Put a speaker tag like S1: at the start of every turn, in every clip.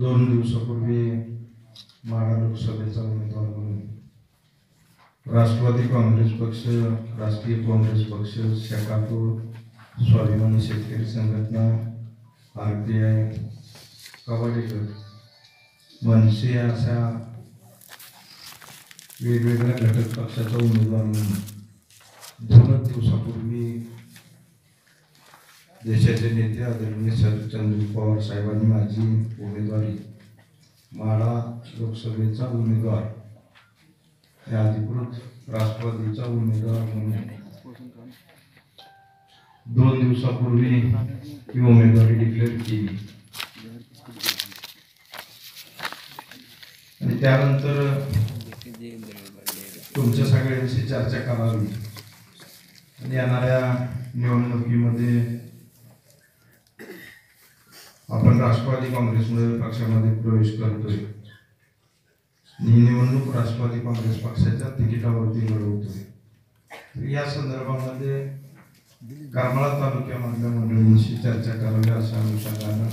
S1: दोन दिवसापूर्वी माढा लोकसभेचा उमेदवार म्हणून राष्ट्रवादी काँग्रेस पक्ष राष्ट्रीय काँग्रेस पक्ष Shekapur Swabhimani Shetkari Sanghatana R P I कबड्डीकर गट मनसे अशा वेगवेगळ्या घटक पक्षाचा उमेदवार म्हणून दोनच दिवसापूर्वी देशाचे नेते आदरणीय शरदचंद्र पवार साहेबांनी माझी उमेदवारी माळा लोकसभेचा उमेदवार हे अधिकृत राष्ट्रवादीचा उमेदवार म्हणून दोन दिवसापूर्वी ही उमेदवारी डिक्लेअर केली. आणि त्यानंतर तुमच्या सगळ्यांशी चर्चा करावी. आणि येणाऱ्या निवडणुकीमध्ये आपण राष्ट्रवादी काँग्रेसमध्ये पक्षामध्ये प्रवेश करतोय. ही निवडणूक राष्ट्रवादी काँग्रेस पक्षाच्या तिकिटावरती लढवतोय. या संदर्भामध्ये करमाळा तालुक्यामधल्या मंडळींशी चर्चा करावी अशा अनुषंगानं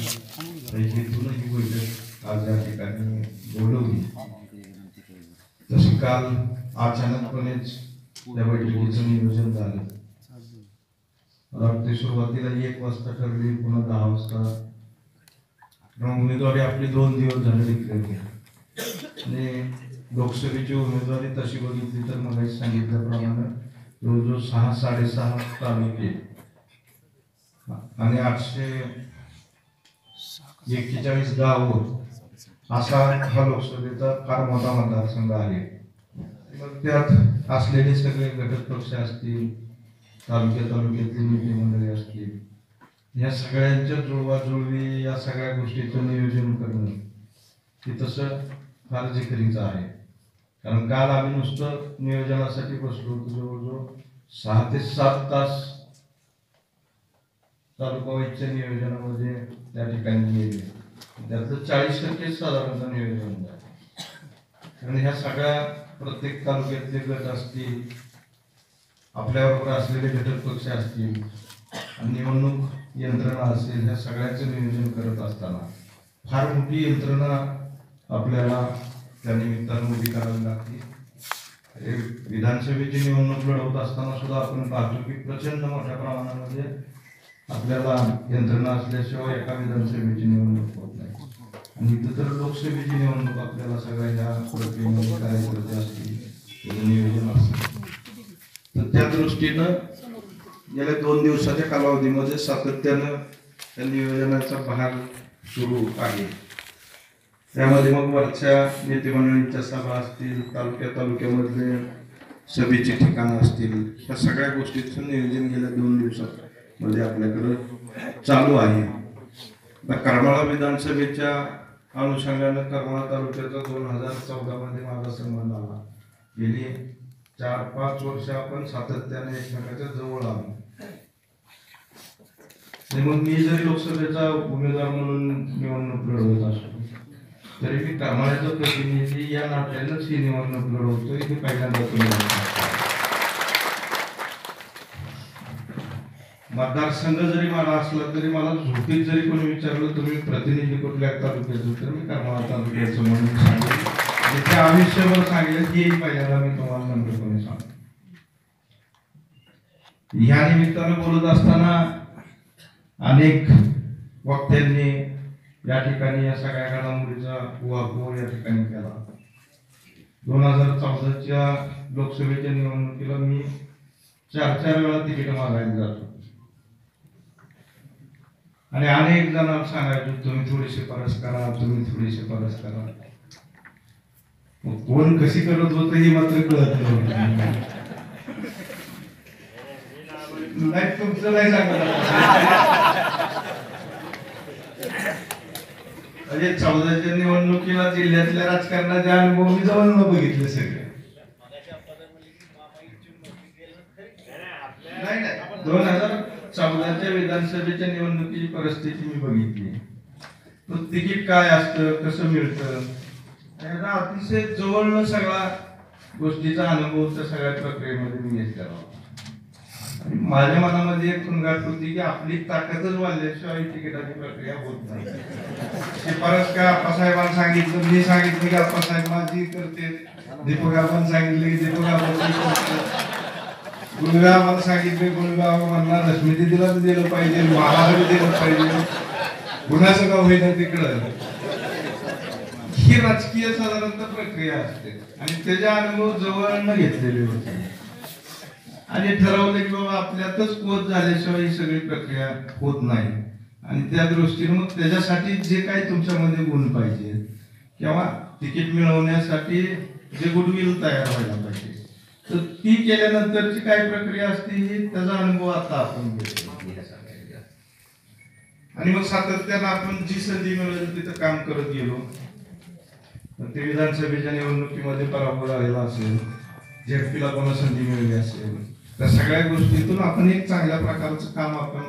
S1: हेतून ही बैठक आज या ठिकाणी बोलवली. तशी काल अचानकपणेच त्या बैठकीचं नियोजन झालं. मला सुरुवातीला एक वाजता ठरली पुन्हा दहा वाजता उमेदवारी आपली दोन दिवस झाले डिक्लेअर केली. आणि लोकसभेची उमेदवारी तशी बघितली तर मला सांगितल्याप्रमाणे जवळजवळ सहा साडेसहा तालुके आणि आठशे एक्केचाळीस गाव असा हा लोकसभेचा फार मोठा मतदारसंघ आहे. मग त्यात असलेले सगळे घटक पक्ष असतील तालुक्या तालुक्यातली नेते मंडळी असतील या सगळ्यांच्या जुळवाजुळवी या सगळ्या गोष्टीचं नियोजन करणं हे तसं फार जिकरीचं आहे. कारण काल आम्ही नुसतं नियोजनासाठी बसलो होतो जवळजवळ सहा ते सात तास तालुका वाईजच्या नियोजनामध्ये त्या ठिकाणी गेले त्यातलं चाळीस टक्केच साधारणतः नियोजन झालं. आणि ह्या सगळ्या प्रत्येक तालुक्यातले गट असतील आपल्याबरोबर असलेले घटक पक्ष असतील निवडणूक यंत्रणा असेल ह्या सगळ्याचं नियोजन करत असताना फार मोठी यंत्रणा आपल्याला त्या निमित्तानं उभी करावी लागते. एक विधानसभेची निवडणूक लढवत असताना सुद्धा आपण पाहतो की प्रचंड मोठ्या प्रमाणामध्ये आपल्याला यंत्रणा असल्याशिवाय एका विधानसभेची निवडणूक होत नाही. आणि इथं तर लोकसभेची निवडणूक आपल्याला सगळ्या ह्या प्रक्रियेमध्ये कार्यकर्ते असतील त्याचं नियोजन असेल तर त्या दृष्टीनं गेल्या दोन दिवसाच्या कालावधीमध्ये सातत्यानं त्या नियोजनाचा भाग सुरू आहे. त्यामध्ये मग वरच्या नेतेमंडळींच्या सभा असतील तालुक्या तालुक्यामधले सभेची ठिकाणं असतील या सगळ्या गोष्टीचं नियोजन गेल्या दोन दिवसामध्ये आपल्याकडं चालू आहे. आता करमाळा विधानसभेच्या अनुषंगानं करमाळा तालुक्याचा दोन हजार चौदामध्ये माझा संबंध आला गेली चार पाच वर्ष आपण सातत्याने एकमेकाच्या जवळ आलो आणि मग मी जरी लोकसभेचा उमेदवार म्हणून निवडणूक लढवत असतो तरी मी करमाळ्याचा प्रतिनिधी या नात्यानंच ही निवडणूक लढवतो हे पहिल्यांदा तुम्ही मतदारसंघ जरी मला असला तरी मला झोपीत जरी कोणी विचारलं तुम्ही प्रतिनिधी कुठल्या तालुक्याचं? तर मी करमाळा तालुक्याचं म्हणून सांगेल आणि त्या आयुष्यभर सांगेल की पहिल्यांदा मी तुम्हाला नंबरपणे सांगतो. ह्या निमित्तानं बोलत असताना अनेक वक्त्यांनी या ठिकाणी या सगळ्या घडामोडीचा उहापोह या ठिकाणी केला. दोन हजार चौदाच्या लोकसभेच्या निवडणुकीला मी चार चार वेळा तिकीट मागायला जातो आणि अनेक जणांना सांगायचो तुम्ही थोडी शिफारस करा तुम्ही थोडी शिफारस करा. मग कोण कशी करत होतं हे मात्र कळत नव्हतं. नाही तुमचं नाही सांगणार. म्हणजे चौदाच्या निवडणुकीला जिल्ह्यातल्या राजकारणाचे अनुभव मी जवळ बघितले सगळे. नाही नाही. दोन हजार चौदाच्या विधानसभेच्या निवडणुकीची परिस्थिती मी बघितली. तिकीट काय असतं कसं मिळतं? याचा अतिशय जवळ सगळा गोष्टीचा अनुभव त्या सगळ्या प्रक्रियेमध्ये मी घेतला माझ्या मनामध्ये एक खुणगाट होती की आपली ताकदच वाढल्याशिवाय तिकिटाची प्रक्रिया होत नाही. शिफारस काय आप्पासाहेबांना सांगितलं मी सांगितलं की आप्पासाहेब माझी करते दीपक आपण सांगितले की दीपक आपण गुणगाव आम्हाला सांगितले गुणगाव म्हणणार रश्मी दिदीला दिलं पाहिजे मला दिलं पाहिजे. गुन्ह्याचं का होईना तिकडं. ही राजकीय साधारणतः प्रक्रिया असते. आणि त्याच्या अनुभव जवळ घेतलेले होते. आणि ठरवलं की बाबा आपल्यातच पोत झाल्याशिवाय ही सगळी प्रक्रिया होत नाही. आणि त्या दृष्टीने मग त्याच्यासाठी जे काही तुमच्यामध्ये गुण पाहिजे किंवा तिकीट मिळवण्यासाठी जे गुडविल तयार व्हायला पाहिजे. तर ती केल्यानंतरची काय प्रक्रिया असते ही त्याचा अनुभव आता आपण घेतो. आणि मग सातत्यानं आपण जी संधी मिळेल तिथं काम करत गेलो. ते विधानसभेच्या निवडणुकीमध्ये पराभव झालेला असेल झेडपीला कोणा संधी मिळाली असेल त्या सगळ्या गोष्टीतून आपण एक चांगल्या प्रकारचं काम आपण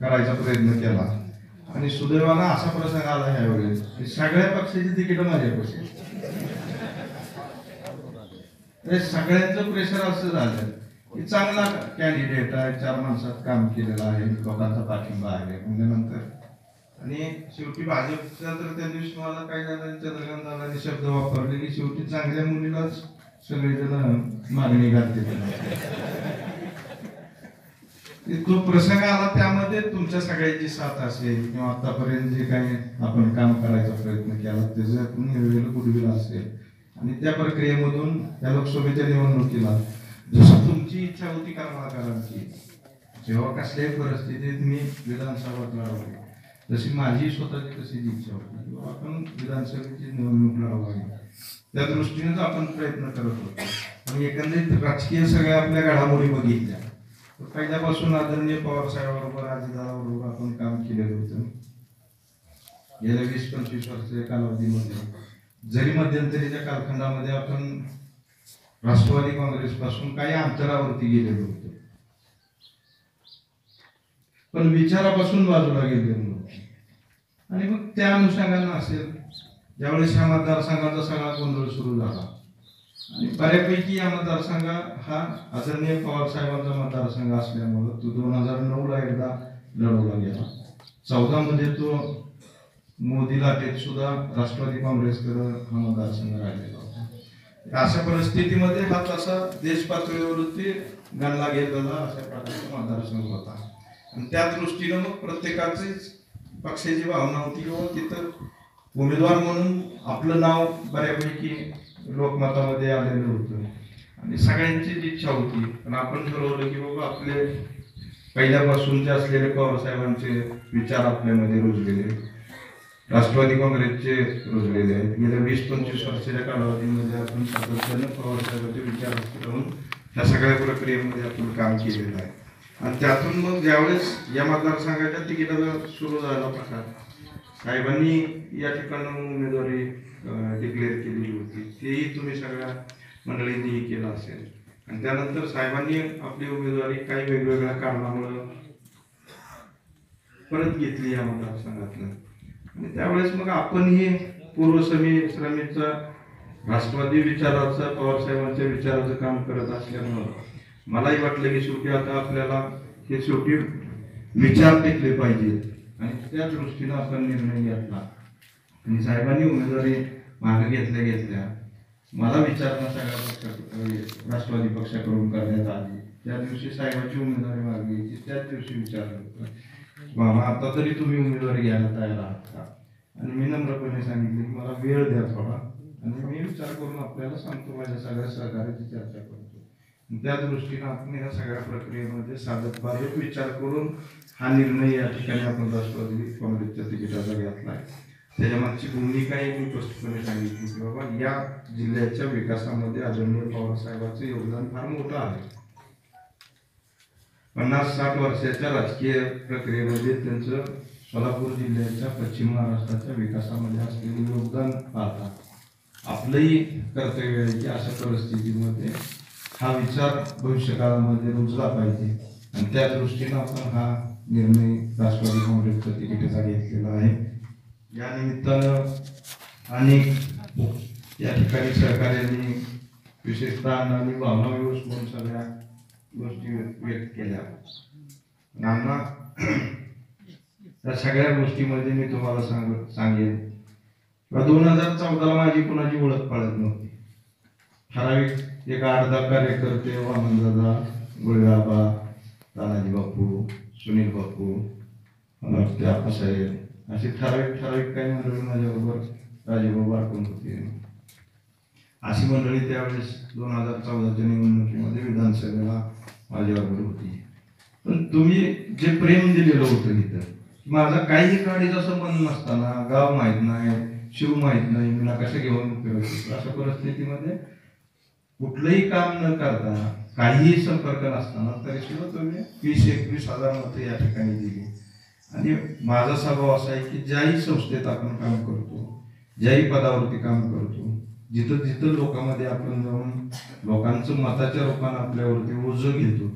S1: करायचा प्रयत्न केला. आणि सुदैवाला असा प्रसंग आला ह्यावेळेस की सगळ्या पक्षाची तिकीट माझ्यापाशी ते सगळ्यांचं प्रेशर असं झालं की चांगला कॅन्डिडेट आहे चार माणसात काम केलेलं आहे लोकांचा पाठिंबा आहे. म्हणजे नंतर आणि शेवटी भाजपचा तर त्या दिवशी मला काय झालं चंद्रकांत दादांनी शब्द वापरले की शेवटी चांगल्या मुलीलाच सगळेजण मागणी घालते तो प्रसंग आला त्यामध्ये तुमच्या सगळ्यांची साथ असेल किंवा आतापर्यंत जे काही आपण काम करायचा प्रयत्न केला त्याच्यातून निर्वेल गुडविल असेल आणि त्या प्रक्रियेमधून त्या लोकसभेच्या निवडणुकीला जसं तुमची इच्छा होती कर्मकारांची जेव्हा कसल्याही परिस्थितीत मी विधानसभा लढवली जशी माझी स्वतःची तशीच इच्छा होती किंवा आपण विधानसभेची निवडणूक लढवावी. त्या दृष्टीनेच आपण प्रयत्न करत होतो. आणि एकंदरीत राजकीय सगळ्या आपल्या घडामोडी बघितल्या. पहिल्यापासून आदरणीय पवार साहेबांबरोबर अजितदादाबरोबर आपण काम केलेलं होतं. गेल्या वीस पंचवीस वर्षाच्या कालावधीमध्ये. जरी मध्यंतरीच्या कालखंडामध्ये आपण राष्ट्रवादी काँग्रेस पासून काही अंतरावरती गेलेलो होतो. पण विचारापासून बाजूला गेलेलो आणि मग त्या अनुषंगानं असेल ज्यावेळेस ह्या मतदारसंघाचा सगळा गोंधळ सुरू झाला. आणि बऱ्यापैकी या मतदारसंघ हा आदरणीय पवार साहेबांचा मतदारसंघ असल्यामुळं तो दोन हजार नऊला एकदा लढवला गेला. चौदामध्ये तो मोदी लाटेत सुद्धा राष्ट्रवादी काँग्रेसकडे हा मतदारसंघ राहिलेला होता. अशा परिस्थितीमध्ये हा तसा देश पातळीवरती गणला गेलेला अशा प्रकारचा मतदारसंघ होता. आणि त्या दृष्टीनं मग प्रत्येकाचीच पक्षाची भावना होती किंवा हो, तिथं उमेदवार म्हणून आपलं नाव बऱ्यापैकी लोकमतामध्ये आलेलं होतं. आणि सगळ्यांचीच इच्छा होती. पण आपण ठरवलं की बाबा आपले पहिल्यापासूनचे असलेले पवार साहेबांचे विचार आपल्यामध्ये रुजलेले राष्ट्रवादी काँग्रेसचे रुजलेले आहेत. गेल्या वीस पंचवीस वर्षाच्या कालावधीमध्ये आपण सातत्यानं पवारसाहेबांचे विचार करून ह्या सगळ्या प्रक्रियेमध्ये आपण काम केलेलं आहे. आणि त्यातून मग ज्यावेळेस या मतदारसंघाच्या तिकिटाला सुरू झाला प्रकार साहेबांनी या ठिकाणी उमेदवारी डिक्लेअर केलेली होती. तेही तुम्ही सगळ्या मंडळींनीही केलं असेल. आणि त्यानंतर साहेबांनी आपली उमेदवारी काही वेगवेगळ्या कारणामुळं परत घेतली या मतदारसंघातनं. आणि त्यावेळेस मग आपणही पूर्वसमी श्रमिकचा राष्ट्रवादी विचाराचं पवारसाहेबांच्या विचाराचं काम करत असल्यामुळं मलाही वाटलं की शेवटी आता आपल्याला हे शेवटी विचार टिकले पाहिजेत. आणि त्या दृष्टीनं आपण निर्णय घेतला. आणि साहेबांनी उमेदवारी मागे घेतल्या घेतल्या. मला विचारणा सगळ्या पक्षाकडे राष्ट्रवादी पक्षाकडून करण्यात आली. त्या दिवशी साहेबांची उमेदवारी मागे घ्यायची. त्याच दिवशी विचारलं होतं. बाबा आता तरी तुम्ही उमेदवारी घ्यायला तयार आहात का? आणि मी नम्रपणे सांगितले की मला वेळ द्या थोडा. आणि मी विचार करून आपल्याला सांगतो माझ्या सगळ्या सहकार्याची चर्चा करतो. त्या दृष्टीनं आपण या सगळ्या प्रक्रियेमध्ये साधक बाधक विचार करून हा निर्णय या ठिकाणी आपण राष्ट्रवादी काँग्रेसच्या तिकिटाचा घेतला आहे. त्याच्या मागची भूमिकाही मी स्पष्टपणे सांगितली की बाबा या जिल्ह्याच्या विकासामध्ये आदरणीय पवारसाहेबांचं योगदान फार मोठं आहे. पन्नास साठ वर्षाच्या राजकीय प्रक्रियेमध्ये त्यांचं सोलापूर जिल्ह्याच्या पश्चिम महाराष्ट्राच्या विकासामध्ये असलेलं योगदान पाहतात आपलंही कर्तव्य आहे की अशा परिस्थितीमध्ये हा विचार भविष्यकाळामध्ये रुजला पाहिजे. आणि त्या दृष्टीनं आपण हा निर्णय राष्ट्रवादी काँग्रेसच्या तिकिटाचा घेतलेला आहे. या निमित्तानं अनेक या ठिकाणी सहकार्यांनी विशेषतः आणि भावना म्हणून सगळ्या गोष्टी व्यक्त केल्या. नाना त्या सगळ्या गोष्टीमध्ये मी तुम्हाला सांग सांगेन. किंवा दोन हजार चौदाला माझी कुणाची ओळख पाळत नव्हती. ठराविक एक अर्धा कार्यकर्ते वामनदादा गुळगाबा तानाजी बापू सुनील बापू ते वाटते आप्पासाहेब असे ठराविक ठराविक काही मंडळी माझ्याबरोबर राजेबाबा बारकून होते. अशी मंडळी त्यावेळेस दोन हजार चौदाच्या निवडणुकीमध्ये विधानसभेला माझ्याबरोबर होती. पण तुम्ही जे प्रेम दिलेलं होतं तिथं माझा काही काडीचा संबंध नसताना गाव माहीत नाही शिव माहीत नाही मला कसं घेऊन उपयोग अशा परिस्थितीमध्ये कुठलंही काम न करता काहीही संपर्क नसताना तरी सुद्धा तुम्ही वीस एकवीस हजार मतं या ठिकाणी दिली. आणि माझा स्वभाव असा आहे की ज्याही संस्थेत आपण काम करतो ज्याही पदावरती काम करतो जिथं जिथं लोकांमध्ये आपण जाऊन लोकांचं मताच्या रूपानं आपल्यावरती ओझं घेतो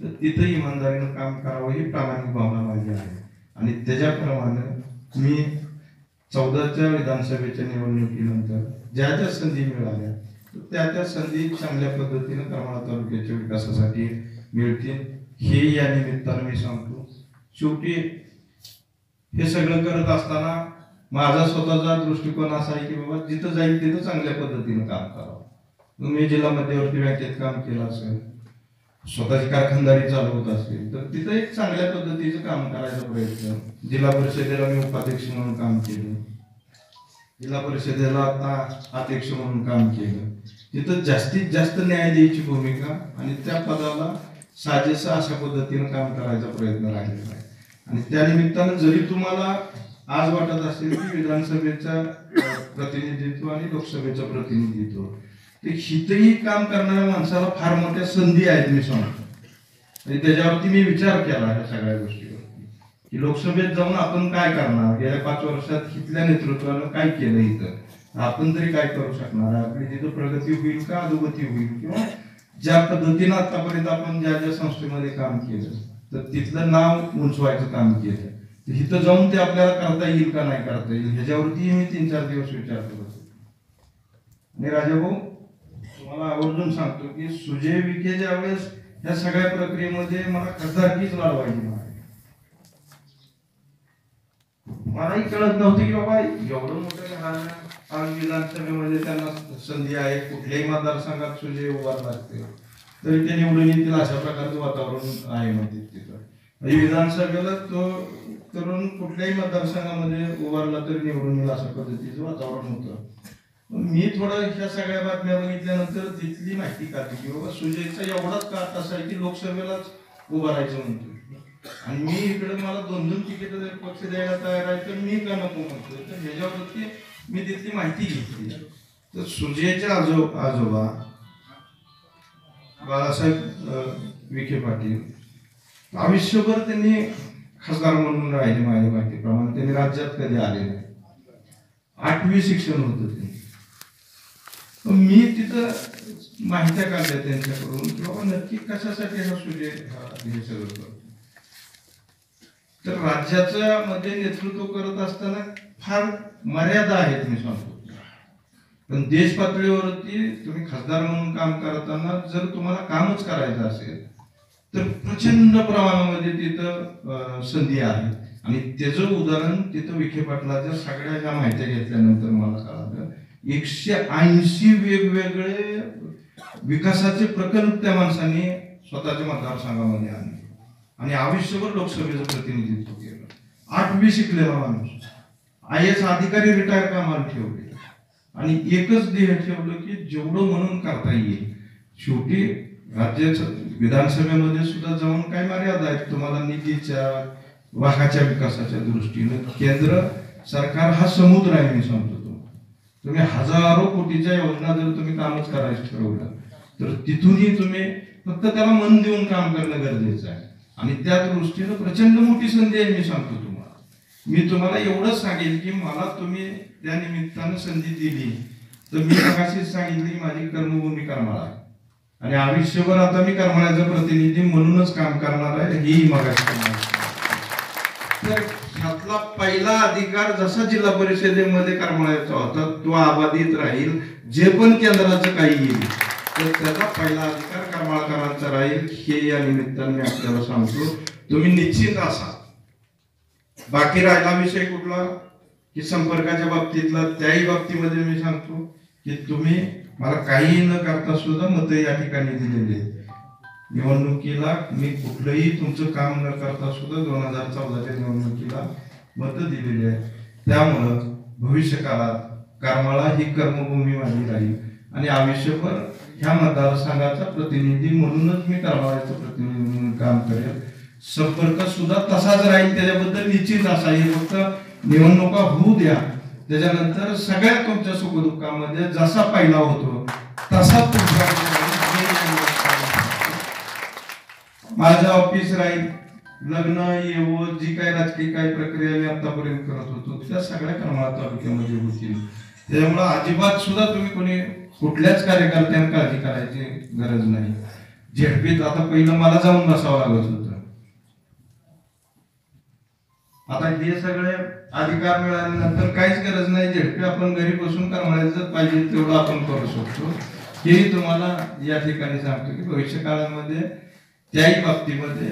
S1: तर तिथं इमानदारीनं काम करावं ही प्रामाणिक भावना माझी आहे. आणि त्याच्याप्रमाणे मी चौदाच्या विधानसभेच्या निवडणुकीनंतर ज्या ज्या संधी मिळाल्या त्या त्या संधी चांगल्या पद्धतीनं करमाळा तालुक्याच्या विकासासाठी मिळतील. हे या निमित्तानं मी सांगतो. शेवटी हे सगळं करत असताना माझा स्वतःचा दृष्टिकोन असा आहे की बाबा जिथं जाईल तिथं चांगल्या पद्धतीनं काम करावं. तुम्ही मी जिल्हा मध्यवर्ती बँकेत काम केलं असेल स्वतःची कारखानदारी चालवत असेल तर तिथं एक चांगल्या पद्धतीचं काम करायचा प्रयत्न. जिल्हा परिषदेला मी उपाध्यक्ष म्हणून काम केलं. जिल्हा परिषदेला आता अध्यक्ष म्हणून काम केलं. तिथं जास्तीत जास्त न्याय द्यायची भूमिका आणि त्या पदाला साजेसा अशा पद्धतीनं काम करायचा प्रयत्न राहिलेला आहे. आणि त्या निमित्तानं जरी तुम्हाला आज वाटत असेल की विधानसभेचा प्रतिनिधित्व आणि लोकसभेचं प्रतिनिधित्व ते हितही काम करणाऱ्या माणसाला फार मोठ्या संधी आहेत मी सांगतो. आणि त्याच्यावरती मी विचार केला ह्या सगळ्या गोष्टीवरती. की लोकसभेत जाऊन आपण काय करणार? गेल्या पाच वर्षात हितल्या नेतृत्वानं काय केलं इथं? आपण तरी काय करू शकणार? आपली तिथं प्रगती होईल का? अधोगती होईल किंवा ज्या पद्धतीनं आतापर्यंत आपण ज्या ज्या संस्थेमध्ये काम केलं तर तिथलं नाव उंचवायचं काम केलं इथं जाऊन ते आपल्याला करता येईल का नाही करता येईल? ह्याच्यावरती मी तीन चार दिवस विचार करत होतो. आणि राजाभाऊ तुम्हाला आवर्जून सांगतो की सुजय विखे ज्या वेळेस या सगळ्या प्रक्रियेमध्ये मला खासदारकीच लावायची मला मलाही कळत नव्हती की बाबा एवढं मोठं घराणं विधानसभेमध्ये त्यांना संधी आहे. कुठल्याही मतदारसंघात सुजय उभार लागते तरी ते निवडून येतील अशा प्रकारचं वातावरण आहे म्हणजे तिथं. म्हणजे विधानसभेला तो तरुण कुठल्याही मतदारसंघामध्ये उभारला तरी निवडून येईल अशा पद्धतीचं वातावरण होतं. मी थोडं ह्या सगळ्या बातम्या बघितल्यानंतर तिथली माहिती काढली की बाबा सुजयचा एवढाच काट असा आहे की लोकसभेलाच उभारायचं म्हणतो आणि मी इकडे मला दोन दोन तिकीट जर पक्ष द्यायला तयार आहे तर मी का नको म्हणतोय? तर ह्याच्यावरती मी तिथली माहिती घेतली. तर सुजयच्या आजो आजोबा बाळासाहेब विखे पाटील आयुष्यभर त्यांनी खासदार म्हणून राहिले माझ्या माहितीप्रमाणे. त्यांनी राज्यात कधी आले नाही. आठवी शिक्षण होतं ते. मी तिथं माहित्या काढल्या त्यांच्याकडून की बाबा नक्की कशासाठी हा सूर्य हा हे सगळं करतो तर राज्याच्या मध्ये नेतृत्व करत असताना फार मर्यादा आहेत मी सांगतो. पण देश पातळीवरती तुम्ही खासदार म्हणून काम करताना जर तुम्हाला कामच करायचं असेल तर प्रचंड प्रमाणामध्ये तिथं संधी आहे आणि त्याचं उदाहरण तिथं विखे पाटलाच्या सगळ्या ज्या माहित्या घेतल्यानंतर मला कळालं एकशे ऐंशी वेगवेगळे विकासाचे प्रकल्प त्या माणसाने स्वतःच्या मतदारसंघामध्ये आणले. आणि आयुष्यभर लोकसभेचं प्रतिनिधित्व केलं. आठवी शिकलेला माणूस. आय एस अधिकारी रिटायर कामाला ठेवले. आणि एकच ध्येय ठेवलं की जेवढं म्हणून करता येईल. शेवटी राज्याचं विधानसभेमध्ये सुद्धा जाऊन काय मर्यादा आहेत? तुम्हाला निधीच्या वाघाच्या विकासाच्या दृष्टीनं केंद्र सरकार हा समुद्र आहे मी सांगतो तुम्ही हजारो कोटीच्या योजना जर तुम्ही कामच करायचं ठरवलं तर तिथूनही तुम्ही फक्त त्याला मन देऊन काम करणं गरजेचं आहे. आणि त्या दृष्टीनं प्रचंड मोठी संधी आहे मी सांगतो तुम्हाला. मी तुम्हाला एवढंच सांगेल की मला तुम्ही त्या निमित्तानं संधी दिली. तर मी मगाशीच सांगितली की माझी कर्मभूमी करमाळा आहे. आणि आयुष्यभर आता मी करमाळ्याचा प्रतिनिधी म्हणूनच काम करणार आहे हेही मगाशी तर ह्यातला पहिला अधिकार जसा जिल्हा परिषदेमध्ये करमाळ्याचा होता तो अबाधित राहील जे पण केंद्राचं काही येईल. तर त्याचा पहिला अधिकार करमाळकरांचा राहील हे या निमित्ताने मी आपल्याला सांगतो. तुम्ही निश्चित असा. बाकी राहिला विषय कुठला? की संपर्काच्या बाबतीतला त्याही बाबतीमध्ये मी सांगतो की तुम्ही मला काहीही न करता सुद्धा मत या ठिकाणी दिलेली आहेत. निवडणुकीला मी कुठलंही तुमचं काम न करता सुद्धा दोन हजार चौदाच्या निवडणुकीला मतं दिलेली आहेत. त्यामुळं भविष्य काळात करमाळा ही कर्मभूमी मानली राहील आणि आयुष्यभर ह्या मतदारसंघाचा प्रतिनिधी म्हणूनच मी करमाळ्याचं प्रतिनिधी म्हणून काम करेल. संपर्क सुद्धा तसाच राहील त्याच्याबद्दल निश्चित असा. हे फक्त निवडणुका होऊ द्या. त्याच्यानंतर सगळ्या तुमच्या सुखदुःखामध्ये जसा पहिला होतो तसा तुमचा माझं ऑफिस राहील. लग्न येऊ जी काही राजकीय काही प्रक्रिया मी आतापर्यंत करत होतो त्या सगळ्या करमाळा तालुक्यामध्ये होतील. त्यामुळं अजिबात सुद्धा तुम्ही कोणी कुठल्याच कार्यकर्त्यांना काळजी करायची गरज नाही. झेडपीत आता पहिलं मला जाऊन बसावं लागत होतं. आता हे सगळे अधिकार मिळाल्यानंतर काहीच गरज नाही. झेडपी आपण घरी बसून करमाळ्याचं पाहिजे तेवढं आपण करू शकतो. हेही तुम्हाला या ठिकाणी सांगतो की भविष्य काळामध्ये त्याही बाबतीमध्ये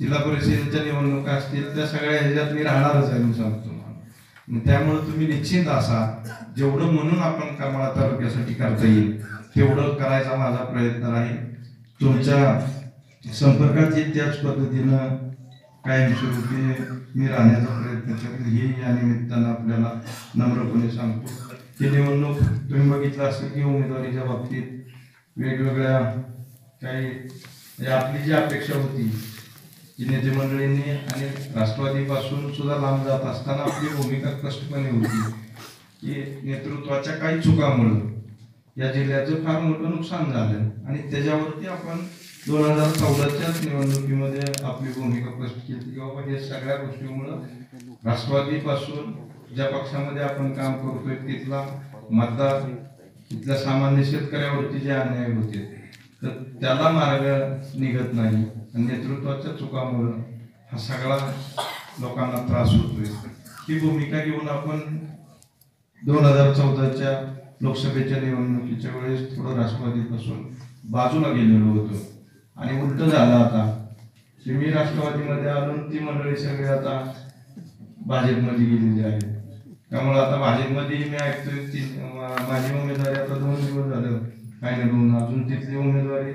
S1: जिल्हा परिषदेच्या निवडणुका असतील त्या सगळ्या ह्याच्यात मी राहणारच आहे मी सांगतो तुम्हाला. त्यामुळे तुम्ही निश्चित असा जेवढं म्हणून आपण करमाळा तालुक्यासाठी करता येईल तेवढं करायचा माझा प्रयत्न आहे. तुमच्या संपर्कात येईल त्याच पद्धतीनं कायमस्वरूपी मी राहण्याचा प्रयत्न करेल हे या निमित्तानं आपल्याला नम्रपणे सांगतो. ही निवडणूक तुम्ही बघितलं असेल की उमेदवारीच्या बाबतीत वेगवेगळ्या काही म्हणजे आपली जी अपेक्षा होती की नेते मंडळींनी आणि राष्ट्रवादीपासून सुद्धा लांब जात असताना आपली भूमिका कष्टपणे होती. की नेतृत्वाच्या काही चुकामुळं या जिल्ह्याचं फार मोठं नुकसान झालं. आणि त्याच्यावरती आपण दोन हजार चौदाच्याच निवडणुकीमध्ये आपली भूमिका स्पष्ट केली की बाबा या सगळ्या गोष्टीमुळं राष्ट्रवादीपासून ज्या पक्षामध्ये आपण काम करतोय तिथला मतदार तिथल्या सामान्य शेतकऱ्यावरती जे अन्याय होते तर त्याला मार्ग निघत नाही. आणि नेतृत्वाच्या चुकामुळं हा सगळा लोकांना त्रास होतोय. ही भूमिका घेऊन आपण दोन हजार चौदाच्या लोकसभेच्या निवडणुकीच्या वेळेस थोडं राष्ट्रवादीपासून बाजूला गेलेलो होतो. आणि उलट झालं आता. की मी राष्ट्रवादीमध्ये आलो ती मंडळी सगळी आता भाजपमध्ये गेलेली आहे त्यामुळे आता भाजपमध्ये मी ऐकतोय ती माझी उमेदवारी आता दोन दिवस झालं. काही ना दोन अजून तिथली उमेदवारी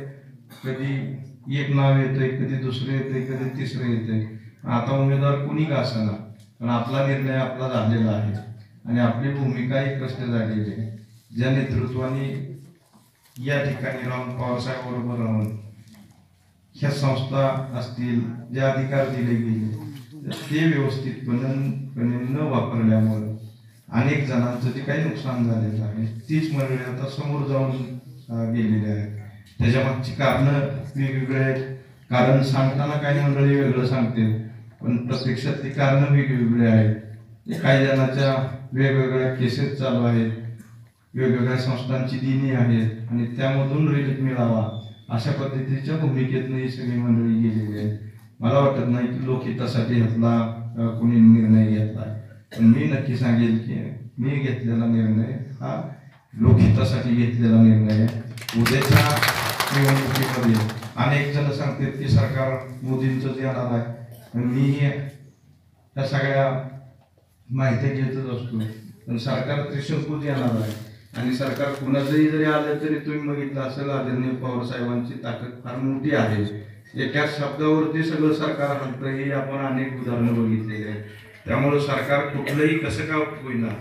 S1: कधी एक नाव येतंय कधी दुसरं येतंय कधी तिसरं येतंय. आता उमेदवार कुणी का असणार पण आपला निर्णय आपला झालेला आहे. आणि आपली भूमिकाही कष्ट झालेली आहे. ज्या नेतृत्वाने या ठिकाणी राहून पवारसाहेब बरोबर राहून ह्या संस्था असतील जे अधिकार दिले गेले ते व्यवस्थितपणे न वापरल्यामुळं अनेक जणांचं जे काही नुकसान झालेलं आहे तीच मंडळी आता समोर जाऊन गेलेली आहेत. त्याच्या मागची कारणं वेगवेगळे आहेत. कारण सांगताना काही मंडळी वेगळं सांगते पण प्रत्यक्षात ती कारणं वेगवेगळी आहेत. काही जणांच्या वेगवेगळ्या केसेस चालू आहेत वेगवेगळ्या संस्थांची दिनी आहेत आणि त्यामधून रिलीफ मिळावा अशा पद्धतीच्या भूमिकेतनं ही सगळी मंडळी गेलेली आहे मला वाटत नाही की लोकहितासाठी ह्यातला अं, कोणी निर्णय घेतला पण मी नक्की सांगेल की मी घेतलेला निर्णय हा लोकहितासाठी घेतलेला निर्णय आहे. उद्याच्या निवडणुकीमध्ये अनेक जण सांगतात की सरकार मोदींचं जे येणार आहे. मी या सगळ्या माहिती घेतच असतो. पण सरकार त्रिशंकूच येणार आहे. आणि सरकार कुणाचंही जरी आलं तरी तुम्ही बघितलं असेल आदरणीय पवार साहेबांची ताकद फार मोठी आहे. एका शब्दावरती सगळं सरकार हलतं हे आपण अनेक उदाहरणं बघितलेली आहेत. त्यामुळे सरकार कुठलंही कसं का होईना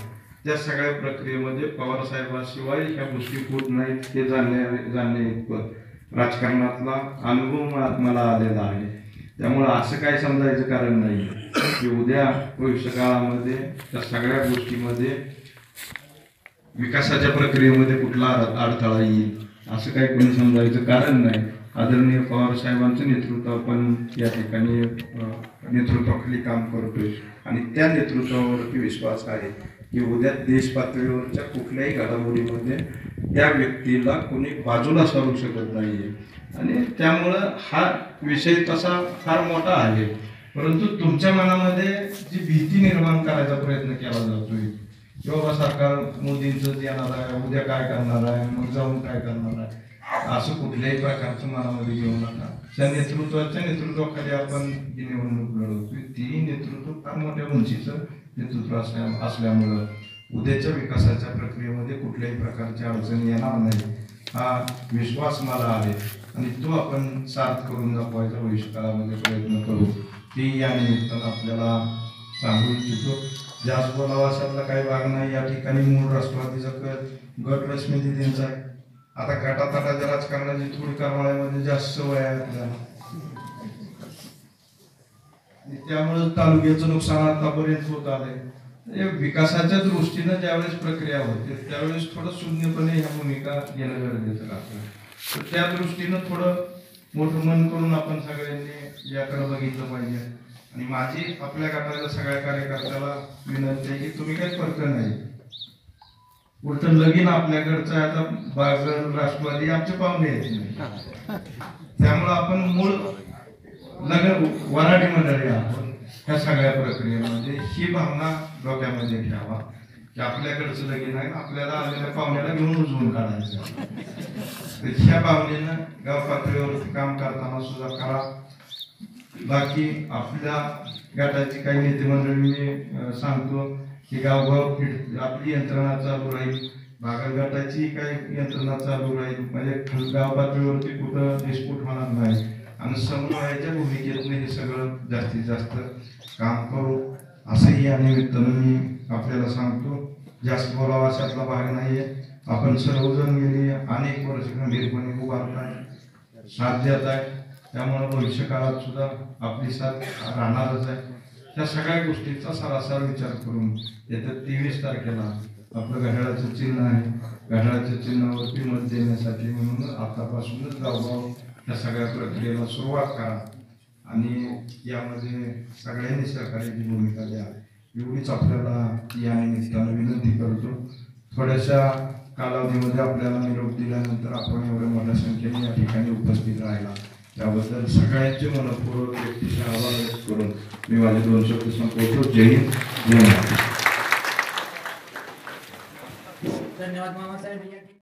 S1: त्या सगळ्या प्रक्रियेमध्ये पवार साहेबांशिवाय ह्या गोष्टी होत नाहीत हे जाणण्या जाणणे राजकारणातला अनुभव मला आलेला आहे. त्यामुळं असं काय समजायचं कारण नाही. की उद्या भविष्य काळामध्ये त्या सगळ्या गोष्टीमध्ये विकासाच्या प्रक्रियेमध्ये कुठला अडथळा येईल असं काही कोणी समजायचं कारण नाही. आदरणीय पवार साहेबांचं नेतृत्व आपण या ठिकाणी नेतृत्वाखाली काम करतोय. आणि त्या नेतृत्वावरती विश्वास आहे की उद्या देश पातळीवरच्या कुठल्याही घडामोडीमध्ये त्या व्यक्तीला कोणी बाजूला सारू शकत नाहीये. आणि त्यामुळं हा विषय तसा फार मोठा आहे. परंतु तुमच्या मनामध्ये जी भीती निर्माण करायचा प्रयत्न केला जातोय किंवा बाबा सरकार मोदींचं येणार आहे उद्या काय करणार आहे मग जाऊन काय करणार आहे असं कुठल्याही प्रकारचं मनामध्ये घेऊ नका. त्या नेतृत्वाच्या नेतृत्वाखाली आपण जी निवडणूक लढवतोय ती नेतृत्व फार मोठ्या उंचीचं नेतृत्व असल्या असल्यामुळं. उद्याच्या विकासाच्या प्रक्रियेमध्ये कुठल्याही प्रकारची अडचणी येणार नाही हा विश्वास मला आहे. आणि तो आपण साथ करून दाखवायचा भविष्यकाळामध्ये प्रयत्न करू. ती या निमित्तानं आपल्याला सांगू इच्छितो जास्त बोलावा अशातला काही भाग नाही. या ठिकाणी मूळ राष्ट्रवादीचा क- गट रश्मी दिदींचा आहे. आता गटातटाच्या राजकारणाची थोडी करमाळ्यामध्ये जास्त सवय आहे आपल्याला. त्यामुळे तालुक्याचं नुकसान आतापर्यंत होत आलंय. विकासाच्या दृष्टीनं ज्यावेळेस प्रक्रिया होते त्यावेळेस थोडं शून्यपणे ह्या भूमिका घेणं गरजेचं राहतं तर त्या दृष्टीनं थोडं मोठं मन करून आपण सगळ्यांनी याकडे बघितलं पाहिजे. आणि माझी आपल्या गटाच्या सगळ्या कार्यकर्त्याला विनंती आहे की तुम्ही काही फरक नाही. उलट लगीन आपल्याकडचं आता बागल राष्ट्रवादी आमचे पाहुणे आहेत. नाही त्यामुळं आपण मूळ लग्न वराठी मंडळी आहोत. ह्या सगळ्या प्रक्रियेमध्ये ही भावना डोक्यामध्ये घ्यावा. की आपल्याकडचं लगीन आहे आपल्याला आलेल्या पाहुण्याला घेऊन उजवून काढायचं ह्या भावनेनं गाव पातळीवरती काम करताना सुद्धा करा. बाकी आपल्या गटाची काही नेते मंडळी मी सांगतो की गावगाव फिट आपली यंत्रणा चालू राहील. बागल गटाची काही यंत्रणा चालू राहील. म्हणजे गाव पातळीवरती कुठं डिस्प्यूट होणार नाही. आणि समन्वयाच्या भूमिकेतून हे सगळं जास्तीत जास्त काम करू. असंही या निमित्तानं मी आपल्याला सांगतो जास्त बोलावा अशातला भाग आहे आपण सर्वजण गेली अनेक वर्ष गंभीरपणे उभारताय साथ देत आहे. त्यामुळे भविष्य काळात सुद्धा आपली साथ राहणारच आहे. त्या सगळ्या गोष्टीचा सरासर विचार करून येत्या तेवीस तारखेला आपलं घड्याळाचं चिन्ह आहे. घड्याळाच्या चिन्हावरती मत देण्यासाठी म्हणून आतापासूनच गावगाव या सगळ्या प्रक्रियेला सुरुवात करा. आणि यामध्ये सगळ्यांनी सहकार्याची भूमिका द्या एवढीच आपल्याला या निमित्तानं विनंती करतो. थोड्याशा कालावधीमध्ये आपल्याला निरोप दिल्यानंतर आपण एवढ्या मोठ्या संख्येने या ठिकाणी उपस्थित राहिला त्याबद्दल सगळ्यांचे मनपूर्वक व्यक्तीचे आभार व्यक्त करून मी माझे दोन शब्द संपवतो. जय हिंद. जय महाराष्ट्र
S2: धन्यवाद मामासाहेब